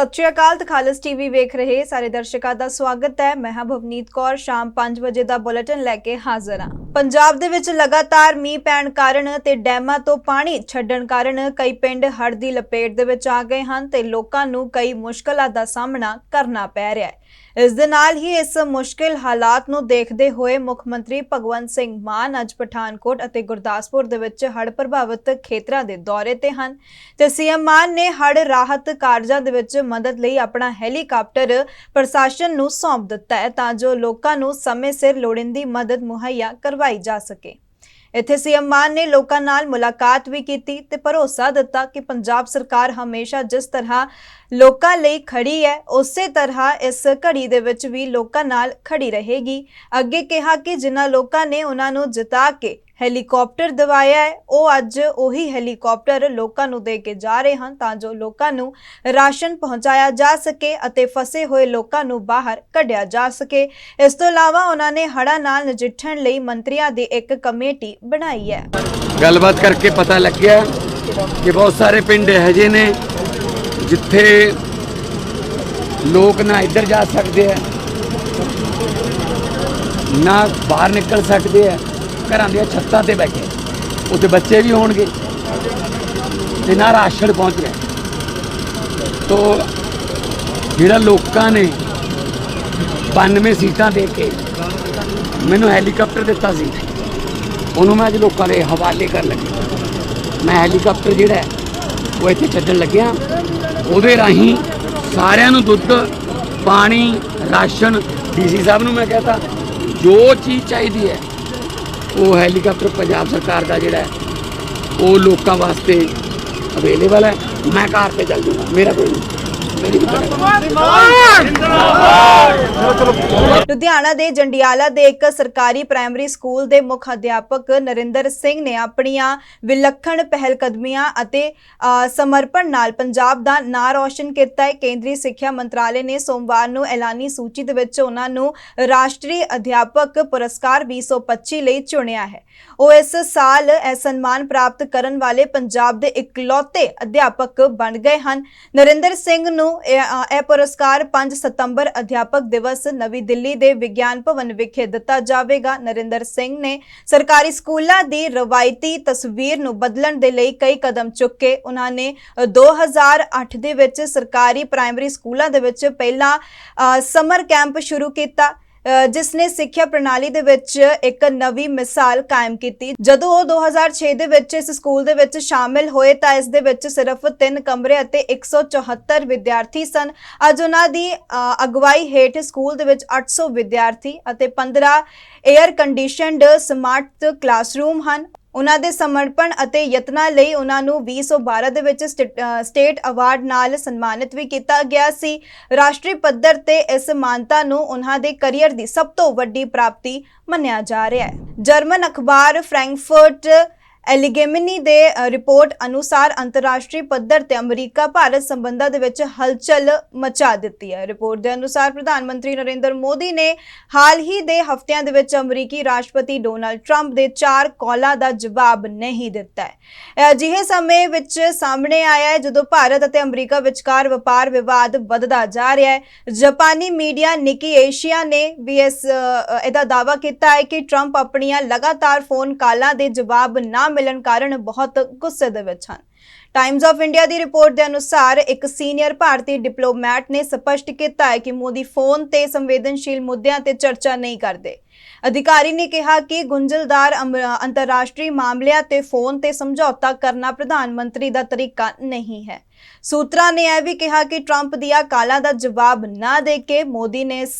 ਸਤਿ ਸ਼੍ਰੀ ਅਕਾਲ ਤਖਾਲਸ ਟੀਵੀ ਵੇਖ ਰਹੇ ਸਾਰੇ ਦਰਸ਼ਕਾਂ ਦਾ ਸਵਾਗਤ ਹੈ। ਮੈਂ ਹਾਂ ਭਵਨੀਤ ਕੌਰ, ਸ਼ਾਮ 5 ਵਜੇ ਦਾ ਬੁਲੇਟਿਨ ਲੈ ਕੇ ਹਾਜ਼ਰ ਹਾਂ। ਪੰਜਾਬ ਦੇ ਵਿੱਚ ਲਗਾਤਾਰ ਮੀਂਹ ਪੈਣ ਕਾਰਨ ਤੇ ਡੈਮਾਂ ਤੋਂ ਪਾਣੀ ਛੱਡਣ ਕਾਰਨ ਕਈ ਪਿੰਡ ਹੜ੍ਹ ਦੀ ਲਪੇਟ ਦੇ ਵਿੱਚ ਆ ਗਏ ਹਨ ਤੇ ਲੋਕਾਂ ਨੂੰ ਕਈ ਮੁਸ਼ਕਲਾਂ ਦਾ ਸਾਹਮਣਾ ਕਰਨਾ ਪੈ ਰਿਹਾ ਹੈ। ਇਸ ਦੇ ਨਾਲ ਹੀ ਇਸ ਮੁਸ਼ਕਿਲ ਹਾਲਾਤ ਨੂੰ ਦੇਖਦੇ ਹੋਏ ਮੁੱਖ ਮੰਤਰੀ ਭਗਵੰਤ ਸਿੰਘ ਮਾਨ ਅੱਜ ਪਠਾਨਕੋਟ ਅਤੇ ਗੁਰਦਾਸਪੁਰ ਦੇ ਵਿੱਚ ਹੜ੍ਹ ਪ੍ਰਭਾਵਿਤ ਖੇਤਰਾਂ ਦੇ ਦੌਰੇ ਤੇ ਹਨ ਤੇ ਸੀਐਮ ਮਾਨ ਨੇ ਹੜ੍ਹ ਰਾਹਤ ਕਾਰਜਾਂ ਦੇ ਵਿੱਚ ਮਦਦ ਲਈ ਆਪਣਾ ਹੈਲੀਕਾਪਟਰ ਪ੍ਰਸ਼ਾਸਨ ਨੂੰ ਸੌਂਪ ਦਿੱਤਾ ਹੈ ਤਾਂ ਜੋ ਲੋਕਾਂ ਨੂੰ ਸਮੇਂ ਸਿਰ ਲੋੜੀਂਦੀ ਮਦਦ ਮੁਹੱਈਆ ਕਰ ਕਰਵਾਈ ਜਾ ਸਕੇ। ਇੱਥੇ ਸੀਐਮ ਮਾਨ ਨੇ ਲੋਕਾਂ ਨਾਲ ਮੁਲਾਕਾਤ ਵੀ ਕੀਤੀ ਤੇ ਭਰੋਸਾ ਦਿੱਤਾ ਕਿ ਪੰਜਾਬ ਸਰਕਾਰ ਹਮੇਸ਼ਾ ਜਿਸ ਤਰ੍ਹਾਂ ਲੋਕਾਂ ਲਈ ਖੜੀ ਹੈ, ਉਸੇ ਤਰ੍ਹਾਂ ਇਸ ਘੜੀ ਦੇ ਵਿੱਚ ਵੀ ਲੋਕਾਂ ਨਾਲ ਖੜੀ ਰਹੇਗੀ। ਅੱਗੇ ਕਿਹਾ ਕਿ ਜਿਨ੍ਹਾਂ ਲੋਕਾਂ ਨੇ ਉਹਨਾਂ ਨੂੰ ਜਿਤਾ ਕੇ ਹੈਲੀਕਾਪਟਰ ਦਿਵਾਇਆ ਹੈ। ਉਹ ਅੱਜ ਉਹੀ ਹੈਲੀਕਾਪਟਰ ਲੋਕਾਂ ਨੂੰ ਦੇ ਕੇ ਜਾ ਰਹੇ ਹਨ ਤਾਂ ਜੋ ਲੋਕਾਂ ਨੂੰ ਰਾਸ਼ਨ ਪਹੁੰਚਾਇਆ ਜਾ ਸਕੇ ਅਤੇ ਫਸੇ ਹੋਏ ਲੋਕਾਂ ਨੂੰ ਬਾਹਰ ਕੱਢਿਆ ਜਾ ਸਕੇ। ਇਸ ਤੋਂ ਇਲਾਵਾ ਉਹਨਾਂ ਨੇ ਹੜ੍ਹਾਂ ਨਾਲ ਨਜਿੱਠਣ ਲਈ ਮੰਤਰੀਆਂ ਦੀ ਇੱਕ ਕਮੇਟੀ ਬਣਾਈ ਹੈ। ਗੱਲਬਾਤ ਕਰਕੇ ਪਤਾ ਲੱਗਿਆ ਕਿ ਬਹੁਤ ਸਾਰੇ ਪਿੰਡ ਇਹੋ ਜਿਹੇ ਨੇ ਜਿੱਥੇ ਲੋਕ ਨਾ ਇੱਧਰ ਜਾ ਸਕਦੇ ਆ, ਨਾ ਬਾਹਰ ਨਿਕਲ ਸਕਦੇ ਆ। ਘਰਾਂ ਦੀਆਂ ਛੱਤਾਂ ਤੇ ਬੈਠੇ। ਉੱਥੇ ਬੱਚੇ ਵੀ ਹੋਣਗੇ ਤੇ ਨਾ ਰਾਸ਼ਨ ਪਹੁੰਚ ਰਿਹਾ ਤੋ ਜਿਹੜਾ ਲੋਕਾਂ ਨੇ 92 ਸੀਟਾਂ ਦੇ ਕੇ ਮੈਨੂੰ ਹੈਲੀਕਾਪਟਰ ਦਿੱਤਾ ਸੀ, ਉਹਨੂੰ ਮੈਂ ਅੱਜ ਲੋਕਾਂ ਦੇ ਹਵਾਲੇ ਕਰਨ ਲੱਗਿਆ ਮੈਂ ਹੈਲੀਕਾਪਟਰ ਜਿਹੜਾ ਉਹ ਇੱਥੇ ਛੱਡਣ ਲੱਗਿਆ। ਉਹਦੇ ਰਾਹੀਂ ਸਾਰਿਆਂ ਨੂੰ ਦੁੱਧ, ਪਾਣੀ, ਰਾਸ਼ਨ, ਡੀਸੀ ਸਾਹਿਬ ਨੂੰ ਮੈਂ ਕਹਤਾ, ਜੋ ਚੀਜ਼ ਚਾਹੀਦੀ ਹੈ ਉਹ ਹੈਲੀਕਾਪਟਰ ਪੰਜਾਬ ਸਰਕਾਰ ਦਾ ਜਿਹੜਾ ਉਹ ਲੋਕਾਂ ਵਾਸਤੇ ਅਵੇਲੇਬਲ ਹੈ। ਮੈਂ ਕਾਰ ਤੇ ਚੱਲ ਜੂਗਾ, ਮੇਰਾ ਕੋਈ ਨਹੀਂ। ਲੁਧਿਆਣਾ ਦੇ ਜੰਡਿਆਲਾ ਦੇ ਇੱਕ ਸਰਕਾਰੀ ਪ੍ਰਾਇਮਰੀ ਸਕੂਲ ਦੇ ਮੁੱਖ ਅਧਿਆਪਕ ਨਰਿੰਦਰ ਸਿੰਘ ਨੇ ਆਪਣੀਆਂ ਵਿਲੱਖਣ ਪਹਿਲਕਦਮੀਆਂ ਅਤੇ ਸਮਰਪਣ ਨਾਲ ਪੰਜਾਬ ਦਾ ਨਾਂ ਰੌਸ਼ਨ ਕੀਤਾ। ਹੈ ਕੇਂਦਰੀ ਸਿੱਖਿਆ ਮੰਤਰਾਲੇ ਨੇ ਸੋਮਵਾਰ ਨੂੰ ਐਲਾਨੀ ਸੂਚੀ ਦੇ ਵਿੱਚ ਉਹਨਾਂ ਨੂੰ ਰਾਸ਼ਟਰੀ ਅਧਿਆਪਕ ਪੁਰਸਕਾਰ 2025 ਲਈ ਚੁਣਿਆ ਹੈ। ਉਹ ਇਸ ਸਾਲ ਇਹ ਸਨਮਾਨ ਪ੍ਰਾਪਤ ਕਰਨ ਵਾਲੇ ਪੰਜਾਬ ਦੇ ਇਕਲੌਤੇ ਅਧਿਆਪਕ ਬਣ ਗਏ ਹਨ। ਨਰਿੰਦਰ ਸਿੰਘ ਨੂੰ ਇਹ ਪੁਰਸਕਾਰ 5 ਸਤੰਬਰ ਅਧਿਆਪਕ ਦਿਵਸ ਨਵੀਂ ਦਿੱਲੀ ਦੇ ਵਿਗਿਆਨ ਭਵਨ ਵਿਖੇ ਦਿੱਤਾ ਜਾਵੇਗਾ। ਨਰਿੰਦਰ ਸਿੰਘ ਨੇ ਸਰਕਾਰੀ ਸਕੂਲਾਂ ਦੀ ਰਵਾਇਤੀ ਤਸਵੀਰ ਨੂੰ ਬਦਲਣ ਦੇ ਲਈ ਕਈ ਕਦਮ ਚੁੱਕੇ। ਉਹਨਾਂ ਨੇ ਅ, 2008 ਦੇ ਵਿੱਚ ਸਰਕਾਰੀ ਪ੍ਰਾਇਮਰੀ ਸਕੂਲਾਂ ਦੇ ਵਿੱਚ ਪਹਿਲਾ ਅ, ਸਮਰ ਕੈਂਪ ਸ਼ੁਰੂ ਕੀਤਾ। ਜਿਸ ਨੇ ਸਿੱਖਿਆ ਪ੍ਰਣਾਲੀ ਦੇ ਵਿੱਚ ਇੱਕ ਨਵੀਂ ਮਿਸਾਲ ਕਾਇਮ ਕੀਤੀ। ਜਦੋਂ ਉਹ 2006 ਦੇ ਵਿੱਚ ਇਸ ਸਕੂਲ ਦੇ ਵਿੱਚ ਸ਼ਾਮਿਲ ਹੋਏ ਤਾਂ ਇਸ ਦੇ ਵਿੱਚ ਸਿਰਫ 3 ਕਮਰੇ ਅਤੇ 174 ਵਿਦਿਆਰਥੀ ਸਨ। ਅੱਜ ਉਹਨਾਂ ਦੀ ਅਗਵਾਈ ਹੇਠ ਸਕੂਲ ਦੇ ਵਿੱਚ 800 ਵਿਦਿਆਰਥੀ ਅਤੇ 15 에ਅਰ ਕੰਡੀਸ਼ਨਡ ਸਮਾਰਟ ਕਲਾਸਰੂਮ ਹਨ। ਉਹਨਾਂ ਦੇ ਸਮਰਪਣ ਅਤੇ ਯਤਨਾਂ ਲਈ ਉਹਨਾਂ ਨੂੰ 2012 ਦੇ ਵਿੱਚ ਸਟੇ- ਅ, ਸਟੇਟ ਅਵਾਰਡ ਨਾਲ ਸਨਮਾਨਿਤ ਵੀ ਕੀਤਾ ਗਿਆ ਸੀ। ਰਾਸ਼ਟਰੀ ਪੱਧਰ ਤੇ ਇਸ ਮਾਨਤਾ ਨੂੰ ਉਹਨਾਂ ਦੇ ਕੈਰੀਅਰ ਦੀ ਸਭ ਤੋਂ ਵੱਡੀ ਪ੍ਰਾਪਤੀ ਮੰਨਿਆ ਜਾ ਰਿਹਾ ਹੈ। ਜਰਮਨ ਅਖਬਾਰ ਫ੍ਰੈਂਕਫਰਟ ਐਲੀਗੇਮਨੀ ਦੇ ਰਿਪੋਰਟ ਅਨੁਸਾਰ ਅੰਤਰਰਾਸ਼ਟਰੀ ਪੱਧਰ ਤੇ ਅਮਰੀਕਾ ਭਾਰਤ ਸੰਬੰਧਾਂ ਦੇ ਵਿੱਚ ਹਲਚਲ ਮਚਾ ਦਿੱਤੀ ਹੈ। ਰਿਪੋਰਟ ਦੇ ਅਨੁਸਾਰ ਪ੍ਰਧਾਨ ਮੰਤਰੀ ਨਰਿੰਦਰ ਮੋਦੀ ਨੇ ਹਾਲ ਹੀ ਦੇ ਹਫ਼ਤਿਆਂ ਦੇ ਵਿੱਚ ਅਮਰੀਕੀ ਰਾਸ਼ਟਰਪਤੀ ਡੋਨਾਲਡ ਟਰੰਪ ਦੇ ਚਾਰ ਕਾਲਾਂ ਦਾ ਜਵਾਬ ਨਹੀਂ ਦਿੱਤਾ ਹੈ। ਅਜਿਹੇ ਸਮੇਂ ਵਿੱਚ ਸਾਹਮਣੇ ਆਇਆ ਹੈ ਜਦੋਂ ਭਾਰਤ ਅਤੇ ਅਮਰੀਕਾ ਵਿਚਕਾਰ ਵਪਾਰ ਵਿਵਾਦ ਵੱਧਦਾ ਜਾ ਰਿਹਾ ਹੈ। ਜਾਪਾਨੀ ਮੀਡੀਆ ਨਿਕੀ ਏਸ਼ੀਆ ਨੇ ਵੀ ਇਸ ਇਹਦਾ ਦਾਅਵਾ ਕੀਤਾ ਹੈ ਕਿ ਟਰੰਪ ਆਪਣੀਆਂ ਲਗਾਤਾਰ ਫੋਨ ਕਾਲਾਂ ਦੇ ਜਵਾਬ ਨਾ ਮਿਲਣ ਕਾਰਨ ਬਹੁਤ ਗੁੱਸੇ ਦੇ ਵਿੱਚ ਹਨ। ਟਾਈਮਜ਼ ਆਫ ਇੰਡੀਆ ਦੀ ਰਿਪੋਰਟ ਦੇ ਅਨੁਸਾਰ ਇੱਕ ਸੀਨੀਅਰ ਭਾਰਤੀ ਡਿਪਲੋਮੈਟ ਨੇ ਸਪਸ਼ਟ ਕੀਤਾ ਹੈ ਕਿ ਮੋਦੀ ਫੋਨ ਤੇ ਸੰਵੇਦਨਸ਼ੀਲ ਮੁੱਦਿਆਂ ਤੇ ਚਰਚਾ ਨਹੀਂ ਕਰਦੇ। ਅਧਿਕਾਰੀ ਨੇ ਕਿਹਾ ਕਿ ਗੁੰਝਲਦਾਰ ਅੰਤਰਰਾਸ਼ਟਰੀ ਮਾਮਲਿਆਂ ਤੇ ਫੋਨ ਤੇ ਸਮਝੌਤਾ ਕਰਨਾ ਪ੍ਰਧਾਨ ਮੰਤਰੀ ਦਾ ਤਰੀਕਾ ਨਹੀਂ ਹੈ। ਸੂਤਰਾਂ ਨੇ ਇਹ ਵੀ ਕਿਹਾ ਕਿ ਟਰੰਪ ਦੀਆਂ ਕਾਲਾਂ ਦਾ ਜਵਾਬ ਨਾ ਦੇ ਕੇ ਮੋਦੀ ਨੇ ਇਸ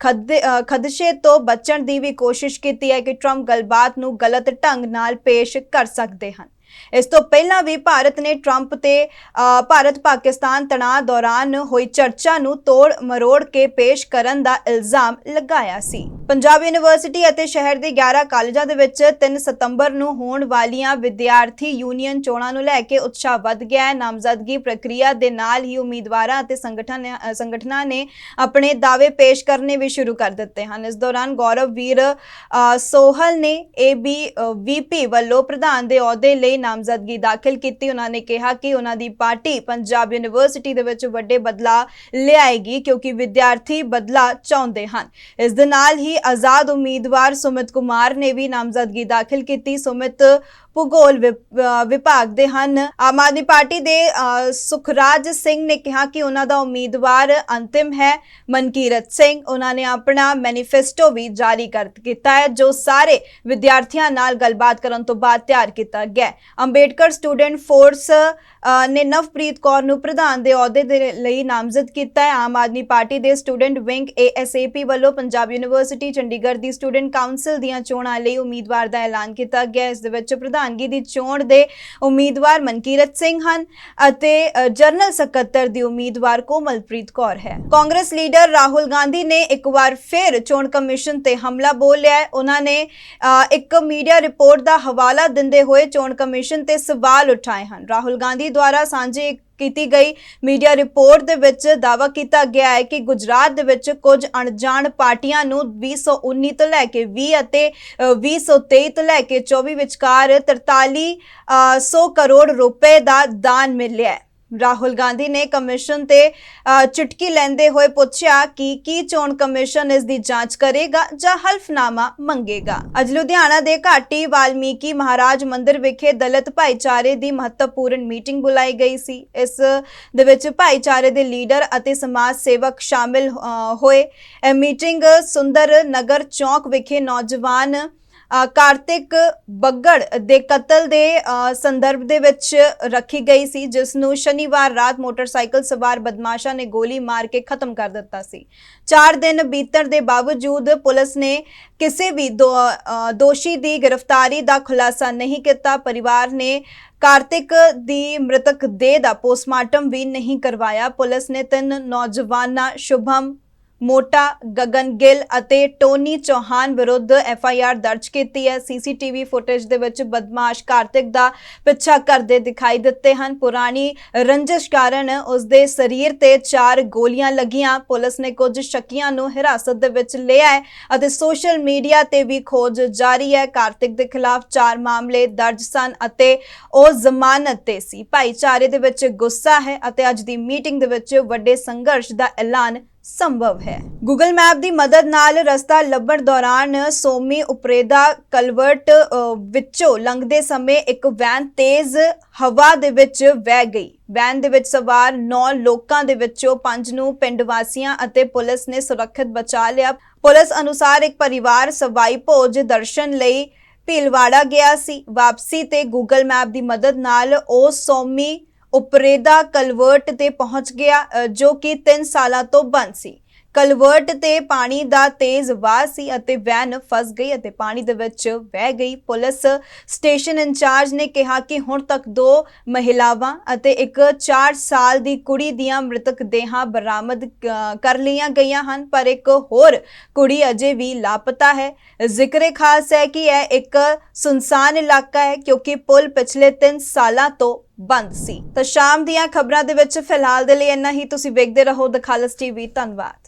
ਖਦ- ਖਦਸ਼ੇ ਤੋਂ ਬਚਣ ਦੀ ਵੀ ਕੋਸ਼ਿਸ਼ ਕੀਤੀ ਹੈ ਕਿ ਟਰੰਪ ਗੱਲਬਾਤ ਨੂੰ ਗਲਤ ਢੰਗ ਨਾਲ ਪੇਸ਼ ਕਰ ਸਕਦੇ ਹਨ। ਇਸ ਤੋਂ ਪਹਿਲਾਂ ਵੀ ਭਾਰਤ ਨੇ ਟਰੰਪ ਤੇ ਅ, ਭਾਰਤ ਪਾਕਿਸਤਾਨ ਤਣਾਅ ਦੌਰਾਨ ਹੋਈ ਚਰਚਾ ਨੂੰ ਤੋੜ ਮਰੋੜ ਕੇ ਪੇਸ਼ ਕਰਨ ਦਾ ਇਲਜ਼ਾਮ ਲਗਾਇਆ ਸੀ। ਪੰਜਾਬ ਯੂਨੀਵਰਸਿਟੀ ਅਤੇ ਸ਼ਹਿਰ ਦੇ 11 ਕਾਲਜਾਂ ਦੇ ਵਿੱਚ 3 ਸਤੰਬਰ ਨੂੰ ਹੋਣ ਵਾਲੀਆਂ ਵਿਦਿਆਰਥੀ ਯੂਨੀਅਨ ਚੋਣਾਂ ਨੂੰ ਲੈ ਕੇ ਉਤਸ਼ਾਹ ਵੱਧ ਗਿਆ ਹੈ। ਨਾਮਜ਼ਦਗੀ ਪ੍ਰਕਿਰਿਆ ਦੇ ਨਾਲ ਹੀ ਉਮੀਦਵਾਰਾਂ ਅਤੇ ਸੰਗਠਨ ਸੰਗਠਨਾਂ ਨੇ ਆਪਣੇ ਦਾਅਵੇ ਪੇਸ਼ ਕਰਨੇ ਵੀ ਸ਼ੁਰੂ ਕਰ ਦਿੱਤੇ ਹਨ। ਇਸ ਦੌਰਾਨ ਗੌਰਵ ਵੀਰ ਸੋਹਲ ਨੇ ਏਬੀ ਵੀਪੀ ਵੱਲੋਂ ਪ੍ਰਧਾਨ ਦੇ ਅਹੁਦੇ ਲਈ ਨਾਮਜ਼ਦਗੀ ਦਾਖਲ ਕੀਤੀ। ਉਹਨਾਂ ਨੇ ਕਿਹਾ ਕਿ ਉਹਨਾਂ ਦੀ ਪਾਰਟੀ ਪੰਜਾਬ ਯੂਨੀਵਰਸਿਟੀ ਦੇ ਵਿੱਚ ਵੱਡੇ ਬਦਲਾਅ ਲਿਆਏਗੀ ਕਿਉਂਕਿ ਵਿਦਿਆਰਥੀ ਬਦਲਾ ਚਾਹੁੰਦੇ ਹਨ। ਇਸ ਦੇ ਨਾਲ ਹੀ ਆਜ਼ਾਦ ਉਮੀਦਵਾਰ ਸੁਮਿਤ ਕੁਮਾਰ ਨੇ ਵੀ ਨਾਮਜ਼ਦਗੀ ਦਾਖਲ ਕੀਤੀ। ਸੁਮਿਤ ਭੂਗੋਲ ਵਿਭਾਗ ਦੇ ਹਨ। ਆਮ ਆਦਮੀ ਪਾਰਟੀ ਦੇ ਸੁਖਰਾਜ ਸਿੰਘ ਨੇ ਕਿਹਾ ਕਿ ਉਹਨਾਂ ਦਾ ਉਮੀਦਵਾਰ ਅੰਤਿਮ ਹੈ। ਮਨਕੀਰਤ ਸਿੰਘ, ਉਹਨਾਂ ਨੇ ਆਪਣਾ ਮੈਨੀਫੈਸਟੋ ਵੀ ਜਾਰੀ ਕਰ ਕੀਤਾ ਹੈ, ਜੋ ਸਾਰੇ ਵਿਦਿਆਰਥੀਆਂ ਨਾਲ ਗੱਲਬਾਤ ਕਰਨ ਤੋਂ ਬਾਅਦ ਤਿਆਰ ਕੀਤਾ ਗਿਆ ਅੰਬੇਡਕਰ ਸਟੂਡੈਂਟ ਫੋਰਸ ਨੇ ਨਵਪ੍ਰੀਤ ਕੌਰ ਨੂੰ ਪ੍ਰਧਾਨ ਦੇ ਅਹੁਦੇ ਦੇ ਲਈ ਨਾਮਜ਼ਦ ਕੀਤਾ ਹੈ। ਆਮ ਆਦਮੀ ਪਾਰਟੀ ਦੇ ਸਟੂਡੈਂਟ ਵਿੰਗ ਏਐਸਏਪੀ ਵੱਲੋਂ ਪੰਜਾਬ ਯੂਨੀਵਰਸਿਟੀ ਚੰਡੀਗੜ੍ਹ ਦੀ ਸਟੂਡੈਂਟ ਕਾਉਂਸਲ ਦੀਆਂ ਚੋਣਾਂ ਲਈ ਉਮੀਦਵਾਰ ਦਾ ਐਲਾਨ ਕੀਤਾ ਗਿਆ ਇਸ ਦੇ ਵਿੱਚ ਪ੍ਰਧਾਨ ਪ੍ਰਧਾਨਗੀ ਦੀ ਚੋਣ ਦੇ ਉਮੀਦਵਾਰ ਮਨਕੀਰਤ ਸਿੰਘ ਹਨ ਅਤੇ ਜਨਰਲ ਸਕੱਤਰ ਦੀ ਉਮੀਦਵਾਰ ਕੋਮਲਪ੍ਰੀਤ ਕੌਰ ਹੈ। ਕਾਂਗਰਸ ਲੀਡਰ ਰਾਹੁਲ ਗਾਂਧੀ ਨੇ ਇੱਕ ਵਾਰ ਫਿਰ ਚੋਣ ਕਮਿਸ਼ਨ ਤੇ ਹਮਲਾ ਬੋਲਿਆ ਹੈ। ਉਹਨਾਂ ਨੇ ਇੱਕ ਮੀਡੀਆ ਰਿਪੋਰਟ ਦਾ ਹਵਾਲਾ ਦਿੰਦੇ ਹੋਏ ਚੋਣ ਕਮਿਸ਼ਨ ਤੇ ਸਵਾਲ ਉਠਾਏ ਹਨ। ਰਾਹੁਲ ਗਾਂਧੀ ਦੁਆਰਾ ਸਾਂਝੇ ਕੀਤੀ ਗਈ। ਮੀਡੀਆ ਰਿਪੋਰਟ ਦੇ ਵਿੱਚ ਦਾਅਵਾ ਕੀਤਾ ਗਿਆ ਹੈ ਕਿ ਗੁਜਰਾਤ ਦੇ ਵਿੱਚ ਕੁਝ ਅਣਜਾਣ ਪਾਰਟੀਆਂ ਨੂੰ 2019 ਤੋਂ ਲੈ ਕੇ 20 ਅਤੇ ਅ, 2023 ਤੋਂ ਲੈ ਕੇ 24 ਵਿਚਕਾਰ 4300 ਕਰੋੜ ਰੁਪਏ ਦਾ ਦਾਨ ਮਿਲਿਆ ਹੈ। ਰਾਹੁਲ ਗਾਂਧੀ ਨੇ ਕਮਿਸ਼ਨ ਤੇ ਅ, ਚੁਟਕੀ ਲੈਂਦੇ ਹੋਏ ਪੁੱਛਿਆ ਕਿ ਕੀ ਚੋਣ ਕਮਿਸ਼ਨ ਇਸ ਦੀ ਜਾਂਚ ਕਰੇਗਾ ਜਾਂ ਹਲਫਨਾਮਾ ਮੰਗੇਗਾ। ਅੱਜ ਲੁਧਿਆਣਾ ਦੇ ਘਾਟੀ ਵਾਲਮੀਕੀ ਮਹਾਰਾਜ ਮੰਦਿਰ ਵਿਖੇ ਦਲਿਤ ਭਾਈਚਾਰੇ ਦੀ ਮਹੱਤਵਪੂਰਨ ਮੀਟਿੰਗ ਬੁਲਾਈ ਗਈ ਸੀ। ਇਸ ਦੇ ਵਿੱਚ ਭਾਈਚਾਰੇ ਦੇ ਲੀਡਰ ਅਤੇ ਸਮਾਜ ਸੇਵਕ ਸ਼ਾਮਿਲ ਹੋਏ। ਇਹ ਮੀਟਿੰਗ ਸੁੰਦਰ ਨਗਰ ਚੌਕ ਵਿਖੇ ਨੌਜਵਾਨ ਕਾਰਤਿਕ ਬੱਗੜ ਦੇ ਕਤਲ ਦੇ ਸੰਦਰਭ ਦੇ ਵਿੱਚ ਰੱਖੀ ਗਈ ਸੀ ਜਿਸ ਨੂੰ ਸ਼ਨੀਵਾਰ ਰਾਤ ਮੋਟਰਸਾਈਕਲ ਸਵਾਰ ਬਦਮਾਸ਼ਾਂ ਨੇ ਗੋਲੀ ਮਾਰ ਕੇ ਖਤਮ ਕਰ ਦਿੱਤਾ ਸੀ। 4 ਦਿਨ ਬੀਤਣ ਦੇ ਬਾਵਜੂਦ ਪੁਲਿਸ ਨੇ ਕਿਸੇ ਵੀ ਦੋ- ਦੋਸ਼ੀ ਦੀ ਗ੍ਰਿਫਤਾਰੀ ਦਾ ਖੁਲਾਸਾ ਨਹੀਂ ਕੀਤਾ। ਪਰਿਵਾਰ ਨੇ ਕਾਰਤਿਕ ਦੀ ਮ੍ਰਿਤਕ ਦੇਹ ਦਾ ਪੋਸਟਮਾਰਟਮ ਵੀ ਨਹੀਂ ਕਰਵਾਇਆ। ਪੁਲਿਸ ਨੇ ਤਿੰਨ ਨੌਜਵਾਨਾਂ ਸ਼ੁਭਮ ਮੋਟਾ ਗਗਨ ਗਿੱਲ ਅਤੇ ਟੋਨੀ ਚੌਹਾਨ ਵਿਰੁੱਧ ਐਫ ਆਈ ਆਰ ਦਰਜ ਕੀਤੀ ਹੈ। ਸੀਸੀਟੀਵੀ ਫੁਟੇਜ ਦੇ ਵਿੱਚ ਬਦਮਾਸ਼ ਕਾਰਤਿਕ ਦਾ ਪਿੱਛਾ ਕਰਦੇ ਦਿਖਾਈ ਦਿੱਤੇ ਹਨ। ਪੁਰਾਣੀ ਰੰਜਿਸ਼ ਕਾਰਨ ਉਸ ਦੇ ਸਰੀਰ ਤੇ ਚਾਰ ਗੋਲੀਆਂ ਲੱਗੀਆਂ। ਪੁਲਿਸ ਨੇ ਕੁਝ ਸ਼ੱਕੀਆਂ ਨੂੰ ਹਿਰਾਸਤ ਦੇ ਵਿੱਚ ਲਿਆ ਹੈ ਅਤੇ ਸੋਸ਼ਲ ਮੀਡੀਆ ਤੇ ਵੀ ਖੋਜ ਜਾਰੀ ਹੈ। ਕਾਰਤਿਕ ਦੇ ਖਿਲਾਫ ਚਾਰ ਮਾਮਲੇ ਦਰਜ ਸਨ ਅਤੇ ਉਹ ਜ਼ਮਾਨਤ ਤੇ ਸੀ। ਭਾਈਚਾਰੇ ਦੇ ਵਿੱਚ ਗੁੱਸਾ ਹੈ ਅਤੇ ਅੱਜ ਦੀ ਮੀਟਿੰਗ ਦੇ ਵਿੱਚ ਵੱਡੇ ਸੰਘਰਸ਼ ਦਾ ਐਲਾਨ ਸੰਭਵ ਹੈ। ਗੂਗਲ ਮੈਪ ਦੀ ਮਦਦ ਨਾਲ ਰਸਤਾ ਲੱਭਣ ਦੌਰਾਨ ਸੋਮੀ ਉਪਰੇਦਾ ਕਲਵਰਟ ਵਿੱਚੋਂ ਲੰਘਦੇ ਸਮੇਂ ਇੱਕ ਵੈਨ ਤੇਜ਼ ਹਵਾ ਦੇ ਵਿੱਚ ਵਹਿ ਗਈ। ਵੈਨ ਦੇ ਵਿੱਚ ਸਵਾਰ 9 ਲੋਕਾਂ ਦੇ ਵਿੱਚੋਂ 5 ਨੂੰ ਪਿੰਡ ਵਾਸੀਆਂ ਅਤੇ ਪੁਲਿਸ ਨੇ ਸੁਰੱਖਿਅਤ ਬਚਾ ਲਿਆ। ਪੁਲਿਸ ਅਨੁਸਾਰ ਇੱਕ ਪਰਿਵਾਰ ਸਵਾਈ ਭੋਜ ਦਰਸ਼ਨ ਲਈ ਭੀਲਵਾੜਾ ਗਿਆ ਸੀ। ਵਾਪਸੀ ਤੇ ਗੂਗਲ ਮੈਪ ਦੀ ਮਦਦ ਨਾਲ ਉਹ ਸੋਮੀ ਉਪਰੇਦਾ ਕਲਵਰਟ ਤੇ ਪਹੁੰਚ ਗਿਆ ਅ, ਜੋ ਕਿ 3 ਸਾਲਾਂ ਤੋਂ ਬੰਦ ਸੀ। ਕਲਵਰਟ ਤੇ ਪਾਣੀ ਦਾ ਤੇਜ਼ ਵਾਹ ਸੀ ਅਤੇ ਵੈਨ ਫਸ ਗਈ ਅਤੇ ਪਾਣੀ ਦੇ ਵਿੱਚ ਵਹਿ ਗਈ। ਪੁਲਿਸ ਸਟੇਸ਼ਨ ਇੰਚਾਰਜ ਨੇ ਕਿਹਾ ਕਿ ਹੁਣ ਤੱਕ ਦੋ ਮਹਿਲਾਵਾਂ ਅਤੇ ਇੱਕ 4 ਸਾਲ ਦੀ ਕੁੜੀ ਦੀਆਂ ਮ੍ਰਿਤਕ ਦੇਹਾਂ ਬਰਾਮਦ ਕਰ ਲਈਆਂ ਗਈਆਂ ਹਨ, ਪਰ ਇੱਕ ਹੋਰ ਕੁੜੀ ਅਜੇ ਵੀ ਲਾਪਤਾ ਹੈ। ਜ਼ਿਕਰੇ ਖਾਸ ਹੈ ਕਿ ਇਹ ਇੱਕ ਸੁਨਸਾਨ ਇਲਾਕਾ ਹੈ ਕਿਉਂਕਿ ਪੁਲ ਪਿਛਲੇ 3 ਸਾਲਾਂ ਤੋਂ ਬੰਦ ਸੀ। ਤਾਂ ਸ਼ਾਮ ਦੀਆਂ ਖਬਰਾਂ ਦੇ ਵਿੱਚ ਫਿਲਹਾਲ ਦੇ ਲਈ ਇੰਨਾ ਹੀ। ਤੁਸੀਂ ਵੇਖਦੇ ਰਹੋ ਦਖਾਲਸ ਖਾਲਸ ਟੀਵੀ। ਧੰਨਵਾਦ।